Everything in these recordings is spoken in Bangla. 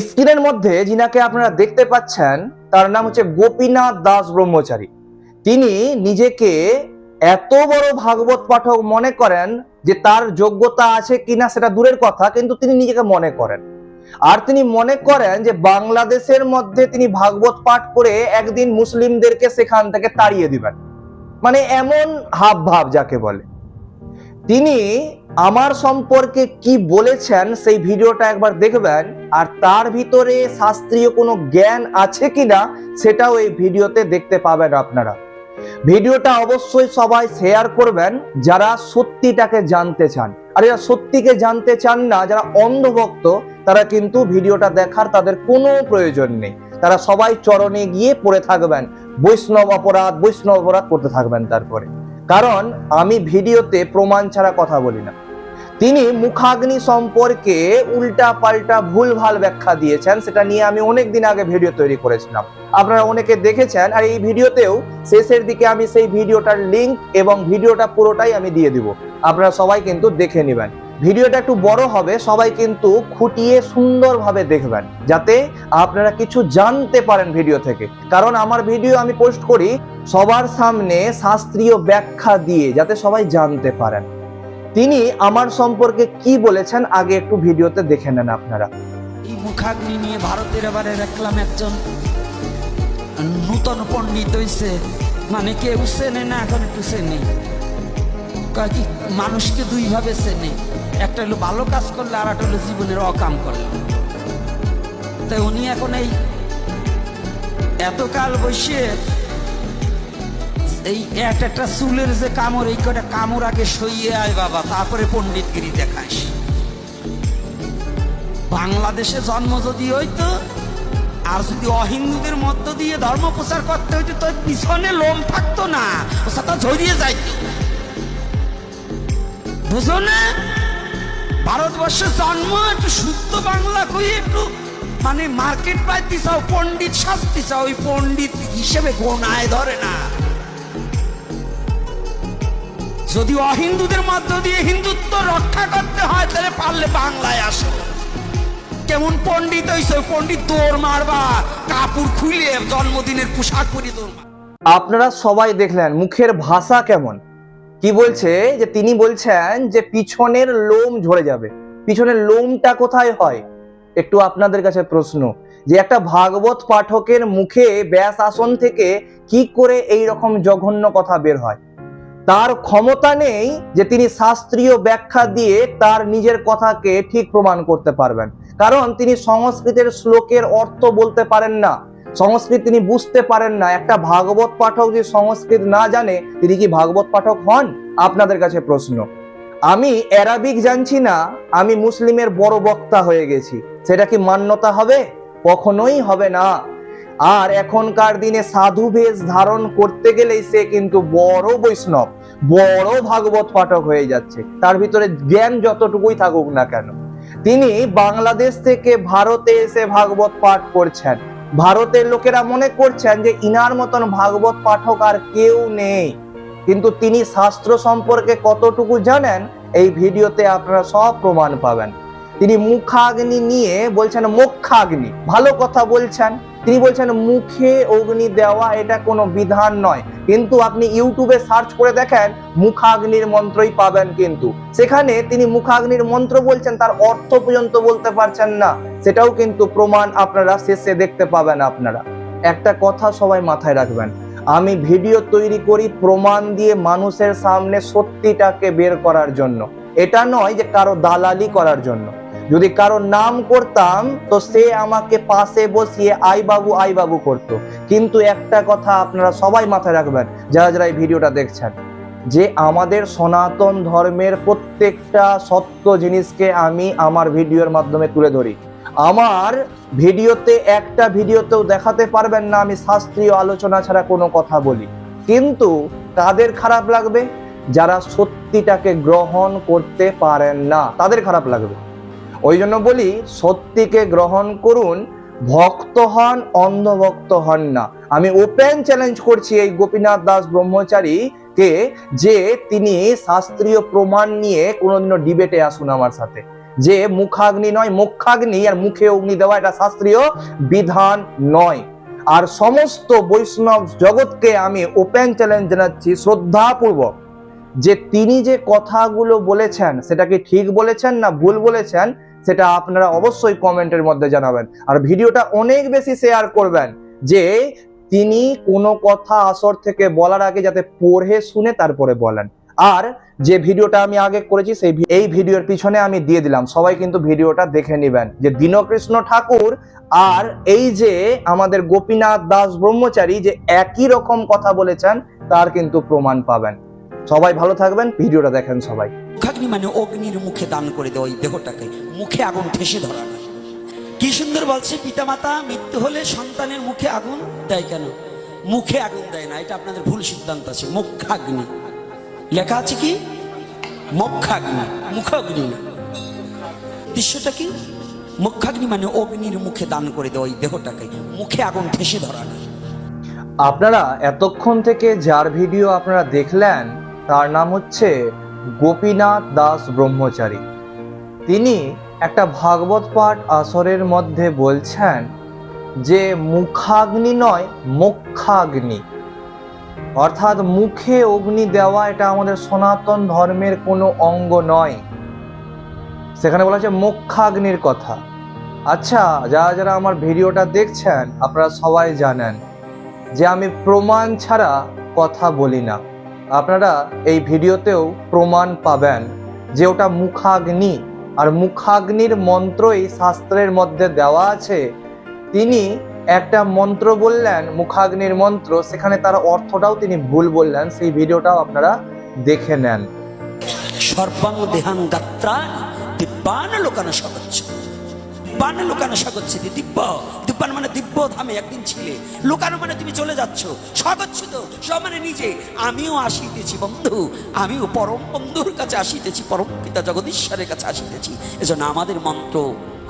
স্ক্রিনের মধ্যে যিনাকে আপনারা দেখতে পাচ্ছেন, তার নাম হচ্ছে গোপীনাথ দাস ব্রহ্মচারী। তিনি নিজেকে এত বড় ভাগবত পাঠক মনে করেন যে তার যোগ্যতা আছে কিনা সেটা দূরের কথা, কিন্তু তিনি নিজেকে মনে করেন। আর তিনি মনে করেন যে বাংলাদেশের মধ্যে তিনি ভাগবত পাঠ করে একদিন মুসলিমদেরকে সেখান থেকে তাড়িয়ে দিবেন। মানে এমন হাব ভাব যাকে বলে। তিনি আমার সম্পর্কে কি বলেছেন সেই ভিডিওটা একবার দেখবেন, আর তার ভিতরে শাস্ত্রীয় কোনো জ্ঞান আছে কিনা সেটাও এই ভিডিওতে দেখতে পাবেন আপনারা। ভিডিওটা অবশ্যই সবাই শেয়ার করবেন যারা সত্যিটাকে জানতে চান। আর যারা সত্যিকে জানতে চান না, যারা অন্ধভক্ত, তারা কিন্তু ভিডিওটা দেখার তাদের কোনো প্রয়োজন নেই। তারা সবাই চরণে গিয়ে পড়ে থাকবেন, বৈষ্ণব অপরাধ বৈষ্ণব অপরাধ করতে থাকবেন তারপরে। কারণ আমি ভিডিওতে প্রমাণ ছাড়া কথা বলি না। তিনি মুখাগ্নি সম্পর্কে উল্টা পাল্টা ভুলভাল ব্যাখ্যা দিয়েছেন, সেটা নিয়ে আমি অনেক দিন আগে ভিডিও তৈরি করেছিলাম। আপনারা অনেকে দেখেছেন, আর এই ভিডিওতেও শেষের দিকে আমি সেই ভিডিওটার লিংক এবং ভিডিওটা পুরোটাই আমি দিয়ে দিব। আপনারা সবাই কিন্তু দেখে নেবেন। ভিডিওটা একটু বড় হবে, সবাই কিন্তু খুঁটিয়ে সুন্দরভাবে দেখবেন, যাতে আপনারা কিছু জানতে পারেন ভিডিও থেকে। কারণ আমার ভিডিও আমি পোস্ট করি সবার সামনে শাস্ত্রীয় ব্যাখ্যা দিয়ে, যাতে সবাই জানতে পারেন। তিনি আমার সম্পর্কে কি বলেছেন আগে একটু ভিডিওতে দেখে নেন আপনারা। এই মুখাগ্নি নিয়ে ভারতের এবারে দেখলাম একজন নূতন পণ্ডিত হইছে। মানে কেউ চেনে না, এখন একটু চেনে। কি, মানুষকে দুই ভাবে চেনে। একটা হলো ভালো কাজ করলে আর একটা হলো জীবনের অকাম করলে। তাই উনি এখন এই এতকাল বসে এই এক একটা চুলের যে কামড়, এই কটা কামড় আগে সইয়ে আয় বাবা, তারপরে পণ্ডিতগিরি দেখাস। বাংলাদেশে জন্ম যদি হইতো, আর যদি অহিন্দুদের মধ্য দিয়ে ধর্ম প্রচার করতে হইতো, তো পিছনে লোম থাকতো না সাথে ঝরিয়ে যাইত। বুঝো না? ভারতবর্ষে জন্ম, একটু শুদ্ধ বাংলা কই, একটু মানে মার্কেট পাইতে চাও, পণ্ডিত শাস্তি চাও, ওই পণ্ডিত হিসেবে গোনায় ধরে না। যদি অহিন্দুদের মধ্য দিয়ে হিন্দুত্ব রক্ষা করতে হয়, তাহলে পারলে বাংলায় আসো। কেমন পণ্ডিত হইছে? পণ্ডিত দৌড় মারবা, কাপড় খুলে জন্মদিনের পোশাক পরি দৌড় আপনারা সবাই দেখলেন মুখের ভাষা কেমন। কি বলছে? যে তিনি বলছেন যে পিছনের লোম ঝরে যাবে। পিছনের লোমটা কোথায় হয়? একটু আপনাদের কাছে প্রশ্ন, যে একটা ভাগবত পাঠকের মুখে ব্যাস আসন থেকে কি করে এই রকম জঘন্য কথা বের হয়? তার ক্ষমতা নেই যে তিনি শাস্ত্রীয় ব্যাখ্যা দিয়ে তার নিজের কথাকে ঠিক প্রমাণ করতে পারবেন। কারণ তিনি সংস্কৃতের শ্লোকের অর্থ বলতে পারেন না। সংস্কৃত তিনি বুঝতে পারেন না। একটা ভাগবত পাঠক যে সংস্কৃত না জানে, তিনি কি ভাগবত পাঠক হন? আপনাদের কাছে প্রশ্ন। আমি অ্যারাবিক জানছি না, আমি মুসলিমের বড় বক্তা হয়ে গেছি। সেটা কি মান্যতা হবে? কখনোই হবে না। আর এখনকার দিনে সাধু বেশ ধারণ করতে গেলেই সে কিন্তু বড় বৈষ্ণব, বড় ভাগবত পাঠক হয়ে যাচ্ছে। তার ভিতরে জ্ঞান যতটুকুই থাকুক না কেন। তিনি বাংলাদেশ থেকে ভারতে এসে ভাগবত পাঠ করছেন। ভারতের লোকেরা মনে করছেন যে ইনার মতন ভাগবত পাঠক আর কেউ নেই। কিন্তু তিনি শাস্ত্র সম্পর্কে কতটুকু জানেন, এই ভিডিওতে আপনারা সব প্রমাণ পাবেন। তিনি মুখাগ্নি নিয়ে বলছেন মোক্ষাগ্নি ভালো কথা বলছেন। তিনি বলছেন, মুখে অগ্নি দেওয়া এটা কোনো বিধান নয়। কিন্তু আপনি ইউটিউবে সার্চ করে দেখেন, মুখাগ্নির মন্ত্রই পাবেন কিন্তু। সেখানে তিনি মুখাগ্নির মন্ত্র বলছেন, তার অর্থ পর্যন্ত বলতে পারছেন না। সেটাও কিন্তু প্রমাণ আপনারা শেষে দেখতে পাবেন আপনারা। একটা কথা সবাই মাথায় রাখবেন, আমি ভিডিও তৈরি করি প্রমাণ দিয়ে মানুষের সামনে সত্যিটাকে বের করার জন্য। এটা নয় যে কারও দালালি করার জন্য। যদি কারও নাম করতাম, তো সে আমাকে পাশে বসিয়ে আই বাবু আই বাবু করতো। কিন্তু একটা কথা আপনারা সবাই মাথায় রাখবেন, যারা যারা এই ভিডিওটা দেখছেন, যে আমাদের সনাতন ধর্মের প্রত্যেকটা সত্য জিনিসকে আমি আমার ভিডিওর মাধ্যমে তুলে ধরি। আমার ভিডিওতে একটা ভিডিওতেও দেখাতে পারবেন না আমি শাস্ত্রীয় আলোচনা ছাড়া কোনো কথা বলি। কিন্তু কাদের খারাপ লাগবে? যারা সত্যিটাকে গ্রহণ করতে পারেন না, তাদের খারাপ লাগবে। ওই জন্য বলি, সত্যিকে গ্রহণ করুন, ভক্ত হন, অন্ধভক্ত হন না। আমি ওপেন চ্যালেঞ্জ করছি এই গোপীনাথ দাস ব্রহ্মচারী কে যে তিনি শাস্ত্রীয় প্রমাণ নিয়ে কোনোদিনও ডিবেটে আসুন আমার সাথে। যে মুখাগ্নি নয়, মুখাগ্নি আর মুখে অগ্নি দেওয়া, এটা শাস্ত্রীয় বিধান নয়। আর সমস্ত বৈষ্ণব জগৎকে আমি ওপেন চ্যালেঞ্জ জানাচ্ছি শ্রদ্ধাপূর্বক। যে তিনি যে কথাগুলো বলেছেন, সেটা কি ঠিক বলেছেন না ভুল বলেছেন? সেটা আপনারা অবশ্যই কমেন্টের মধ্যে জানাবেন। আর ভিডিওটা অনেক বেশি শেয়ার করবেন যে তিনি কোনো কথা আসর থেকে বলার আগে যাতে পড়ে শুনে তারপরে বলেন। আর যে ভিডিওটা আমি আগে করেছি, সেই এই ভিডিওর পিছনে আমি দিয়ে দিলাম। সবাই কিন্তু ভিডিওটা দেখে নেবেন যে দীনকৃষ্ণ ঠাকুর আর এই যে আমাদের গোপীনাথ দাস ব্রহ্মচারী যে একই রকম কথা বলেছেন, তার কিন্তু প্রমাণ পাবেন। সবাই ভালো থাকবেন, ভিডিওটা দেখেন সবাই। মানে অগ্নির মুখে দান করে দেওয়া ওই দেহটাকে। মুখে আগুন ঠেসে ধরা নয় কি সুন্দর বলছে, পিতামাতা, মৃত্যু হলে সন্তানের মুখে আগুন দেয় কেন? মুখে আগুন দেয় না, এটা আপনাদের ভুল সিদ্ধান্ত আছে, মুখাগ্নি। লেখা আছে কি? মুখাগ্নি মুখাগ্নি না। দৃশ্যটা কি? মুখাগ্নি মানে অগ্নির মুখে দান করে দেওয়া ওই দেহটাকে, মুখে আগুন ঠেসে ধরা নয় আপনারা এতক্ষণ থেকে যার ভিডিও আপনারা দেখলেন, তার নাম হচ্ছে গোপীনাথ দাস ব্রহ্মচারী। তিনি একটা ভাগবত পাঠ আসরের মধ্যে বলছেন যে মুখাগ্নি নয় মুখাগ্নি অর্থাৎ মুখে অগ্নি দেওয়া এটা আমাদের সনাতন ধর্মের কোনো অঙ্গ নয়। সেখানে বলা হচ্ছে মুখাগ্নির কথা। আচ্ছা যারা যারা আমার ভিডিওটা দেখছেন, আপনারা সবাই জানেন যে আমি প্রমাণ ছাড়া কথা বলি না। আপনারা এই ভিডিওতেও প্রমাণ পাবেন যে ওটা মুখাগ্নি। আর মুখাগ্নির মন্ত্রই শাস্ত্রের মধ্যে দেওয়া আছে। তিনি একটা মন্ত্র বললেন, মুখাগ্নির মন্ত্র, সেখানে তার অর্থটাও তিনি ভুল বললেন, সেই ভিডিওটাও আপনারা দেখে নেন। সর্বাঙ্গ দেহাং গাত্রা দিব্যান দিব্য দিব্যান মানে দিব্য ধামে একদিন ছিলে। লোকানো মানে তুমি চলে যাচ্ছ। সগচ্ছ তো সব মানে নিজে। আমিও আসিতেছি বন্ধু, আমিও পরম বন্ধুর কাছে আসিতেছি, পরম পিতা জগদীশ্বরের কাছে আসিতেছি। এজন্য আমাদের মন্ত্র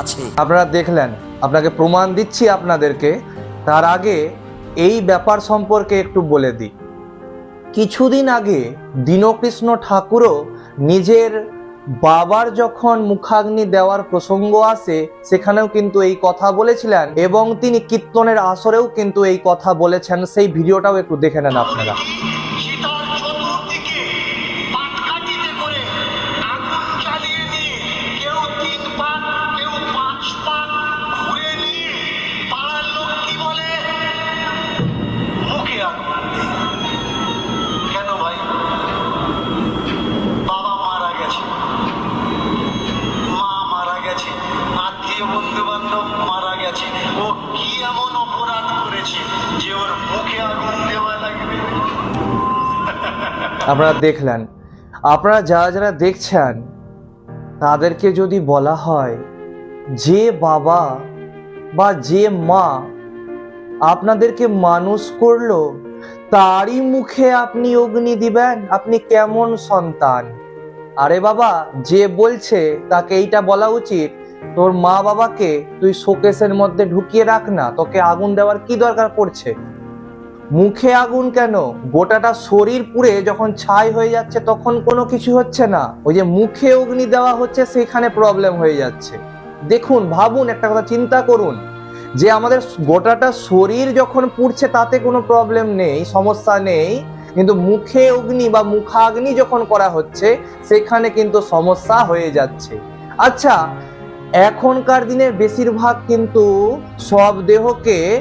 আছে। আপনারা দেখলেন, আপনাকে প্রমাণ দিচ্ছি আপনাদেরকে। তার আগে এই ব্যাপার সম্পর্কে একটু বলে দিই। কিছুদিন আগে দীনকৃষ্ণ ঠাকুরও নিজের বাবার যখন মুখাগ্নি দেওয়ার প্রসঙ্গ আসে, সেখানেও কিন্তু এই কথা বলেছিলেন এবং তিনি কীর্তনের আসরেও কিন্তু এই কথা বলেছেন। সেই ভিডিওটাও একটু দেখে নেন আপনারা। আপনারা দেখলেন। আপনারা যারা যারা দেখছেন, তাদেরকে যদি বলা হয়, যে বাবা বা যে মা আপনাদেরকে মানুষ করল, তারই মুখে আপনি অগ্নি দিবেন, আপনি কেমন সন্তান? আরে বাবা, যে বলছে, তাকে এইটা বলা উচিত, তোর মা বাবাকে তুই শোকেসের মধ্যে ঢুকিয়ে রাখ না, তোকে আগুন দেওয়ার কি দরকার পড়ছে? মুখে আগুন কেন? গোটাটা শরীর পুড়ে যখন ছাই হয়ে যাচ্ছে, তখন কোনো কিছু হচ্ছে না। ওই যে মুখে অগ্নি দেওয়া হচ্ছে সেখানে প্রবলেম হয়ে যাচ্ছে। দেখুন, ভাবুন, একটা কথা চিন্তা করুন। যে আমাদের গোটাটা শরীর যখন পুড়ছে, তাতে কোনো প্রবলেম নেই, সমস্যা নেই। কিন্তু মুখে অগ্নি বা মুখাগ্নি যখন করা হচ্ছে সেখানে কিন্তু সমস্যা হয়ে যাচ্ছে। আচ্ছা এখনকার দিনের বেশিরভাগ কিন্তু সব দেহকে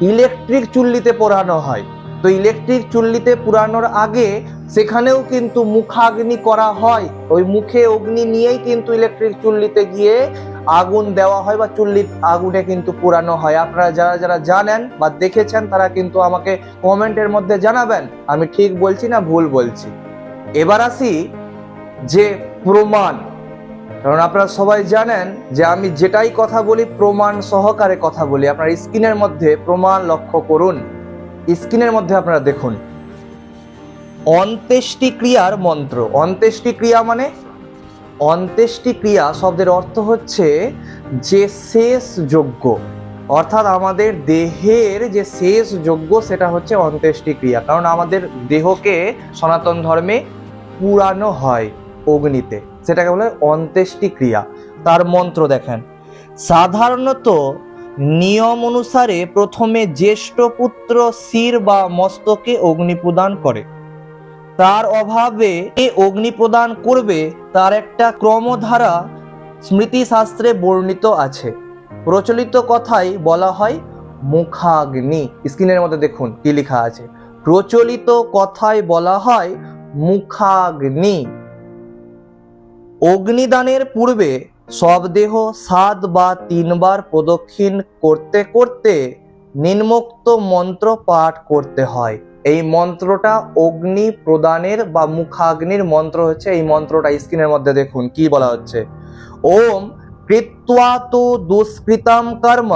ইলেকট্রিক চুল্লিতে পোড়ানো হয়। তো ইলেকট্রিক চুল্লিতে পুরানোর আগে সেখানেও কিন্তু মুখাগ্নি করা হয়। ওই মুখে অগ্নি নিয়েই কিন্তু ইলেকট্রিক চুল্লিতে গিয়ে আগুন দেওয়া হয় বা চুল্লির আগুনে কিন্তু পুরানো হয়। আপনারা যারা যারা জানেন বা দেখেছেন, তারা কিন্তু আমাকে কমেন্টের মধ্যে জানাবেন। আমি ঠিক বলছি না ভুল বলছি। এবার আসি যে প্রমাণ। কারণ আপনারা সবাই জানেন যে আমি যেটাই কথা বলি, প্রমাণ সহকারে কথা বলি। আপনার স্ক্রিনের মধ্যে প্রমাণ লক্ষ্য করুন। স্ক্রিনের মধ্যে আপনারা দেখুন। অন্ত্যেষ্টি ক্রিয়ার মন্ত্র। অন্ত্যেষ্টি ক্রিয়া মানে? অন্ত্যেষ্টি ক্রিয়া শব্দের অর্থ হচ্ছে যে শেষ যজ্ঞ অর্থাৎ আমাদের দেহের যে শেষ যজ্ঞ সেটা হচ্ছে অন্ত্যেষ্টি ক্রিয়া কারণ আমাদের দেহকে সনাতন ধর্মে পুরানো হয় অগ্নিতে। সেটাকে বলে অন্ত্যেষ্টি ক্রিয়া। তার মন্ত্র দেখেন। সাধারণত নিয়ম অনুসারে প্রথমে জ্যেষ্ঠ পুত্র শির বা মস্তকে অগ্নি প্রদান করে। তার অভাবে এ অগ্নি প্রদান করবে, তার একটা ক্রমধারা স্মৃতিশাস্ত্রে বর্ণিত আছে। প্রচলিত কথাই বলা হয় মুখাগ্নি। স্ক্রিনের মধ্যে দেখুন কি লেখা আছে। প্রচলিত কথায় বলা হয় মুখাগ্নি। অগ্নিদানের পূর্বে সব দেহ সাত বা তিনবার প্রদক্ষিণ করতে করতে নিম্নোক্ত মন্ত্র পাঠ করতে হয়। এই মন্ত্রটা অগ্নি প্রদানের বা মুখাগ্নির মন্ত্র হচ্ছে, এই মন্ত্রটা স্ক্রিনের মধ্যে দেখুন, কি বলা হচ্ছে? ওম কৃত্বা তু দুষ্কৃতম কর্ম,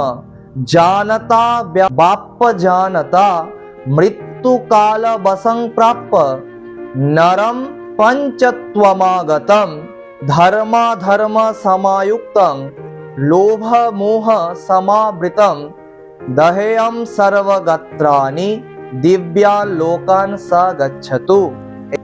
জানতা বাপ্য জানতা, মৃত্যু কাল বসং প্রাপ্য, নরম পঞ্চত্বমাগতম। ধর্মাধর্ম সমায়ুক্তং লোভ মোহ সমাবৃতং দহেয়ম সর্বগত্রানি দিব্যা লোকান সা গচ্ছতু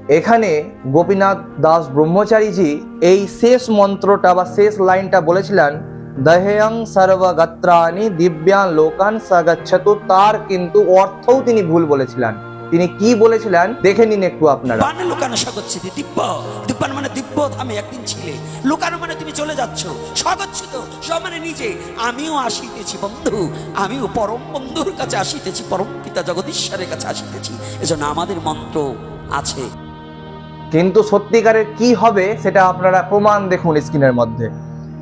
এখানে গোপীনাথ দাস ব্রহ্মচারীজি এই শেষ মন্ত্রটা বা শেষ লাইনটা বলেছিলেন, দহেয়ং সর্বগত্রানি দিব্যা লোকান গচ্ছতু। তার কিন্তু অর্থও তিনি ভুল বলেছিলেন। তিনি কি বলেছিলেন? দেখে নিন একটু আপনারা। বানে লুকানো স্বগচ্ছিতি দিব্য। দিব্যান মানে দিব্য আমি একদিন ছিলে। লুকানো মানে তুমি চলে যাচ্ছ। স্বগচ্ছিত সব মানে নিজে। আমিও আসিতেছি বন্ধু। আমিও পরম বন্ধুর কাছে আসিতেছি পরম পিতা জগদীশ্বরের কাছে আসিতেছি। এজন্য আমাদের মন্ত্র আছে। কিন্তু সত্যিকারের কি হবে সেটা আপনারা প্রমাণ দেখুন স্ক্রিনের মধ্যে।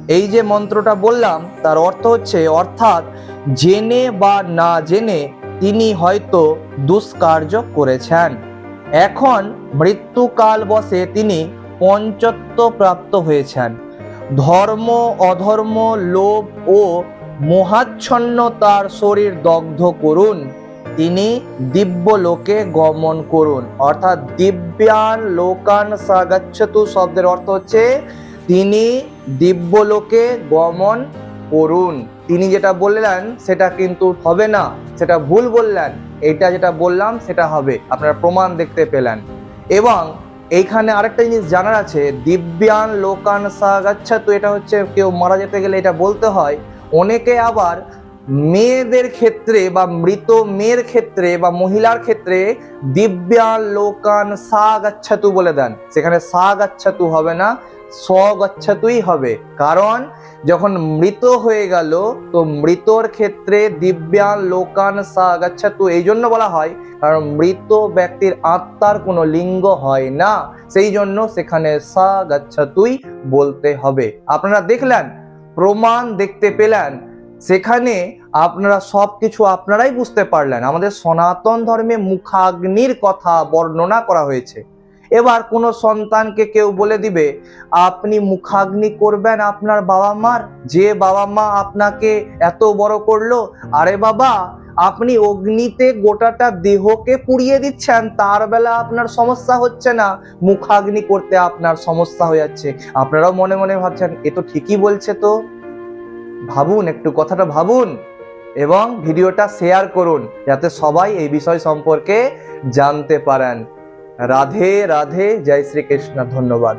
এই যে মন্ত্রটা বললাম তার অর্থ হচ্ছে অর্থাৎ জেনে বা না জেনে তিনি হয়তো দুষ্কার্য করেছেন। এখন মৃত্যুকাল বসে তিনি পঞ্চত্ব প্রাপ্ত হয়েছেন। ধর্ম, অধর্ম, লোভ ও মোহাচ্ছন্ন তার শরীর দগ্ধ করুন। তিনি দিব্য লোকে গমন করুন। অর্থাৎ দিব্যান লোকান সাগাচ্ছতু শব্দের অর্থ হচ্ছে তিনি দিব্য লোকে গমন করুন। তিনি যেটা বললেন, সেটা কিন্তু হবে না, সেটা ভুল বললেন। এটা যেটা বললাম, সেটা হবে। আপনারা প্রমাণ দেখতে পেলেন। এবং এইখানে আরেকটা জিনিস জানার আছে, দিব্যান লোকান সাগাচ্ছাতু এটা হচ্ছে কেউ মারা যেতে গেলে এটা বলতে হয়। অনেকে আবার মেয়েদের ক্ষেত্রে বা মৃত মেয়ের ক্ষেত্রে বা মহিলার ক্ষেত্রে দিব্যান লোকান সা গচ্ছাতু বলে দেন। সেখানে সা গচ্ছাতু হবে না স হবে। কারণ, যখন মৃত হয়ে গেল, তো মৃতর ক্ষেত্রে দিব্যান লোকান সাগচ্ছাত এই জন্য বলা হয়, কারণ মৃত ব্যক্তির আত্মার কোনো লিঙ্গ হয় না। সেই জন্য সেখানে সা গচ্ছাতুই বলতে হবে। আপনারা দেখলেন, প্রমাণ দেখতে পেলেন। সেখানে আপনারা সব কিছু আপনারাই বুঝতে পারলেন। আমাদের সনাতন ধর্মে মুখাগ্নির কথা বর্ণনা করা হয়েছে। এবার কোনো সন্তানকে কেউ বলে দিবে, আপনি মুখাগ্নি করবেন আপনার বাবা মার যে বাবা মা আপনাকে এত বড় করল, আরে বাবা, আপনি অগ্নিতে গোটাটা দেহকে পুড়িয়ে দিচ্ছেন, তার বেলা আপনার সমস্যা হচ্ছে না, মুখাগ্নি করতে আপনার সমস্যা হয়ে যাচ্ছে। আপনারাও মনে মনে ভাবছেন, এ তো ঠিকই বলছে তো। ভাবুন, একটু কথাটা ভাবুন এবং ভিডিওটা শেয়ার করুন, যাতে সবাই এই বিষয় সম্পর্কে জানতে পারেন। রাধে রাধে জয় শ্রীকৃষ্ণ ধন্যবাদ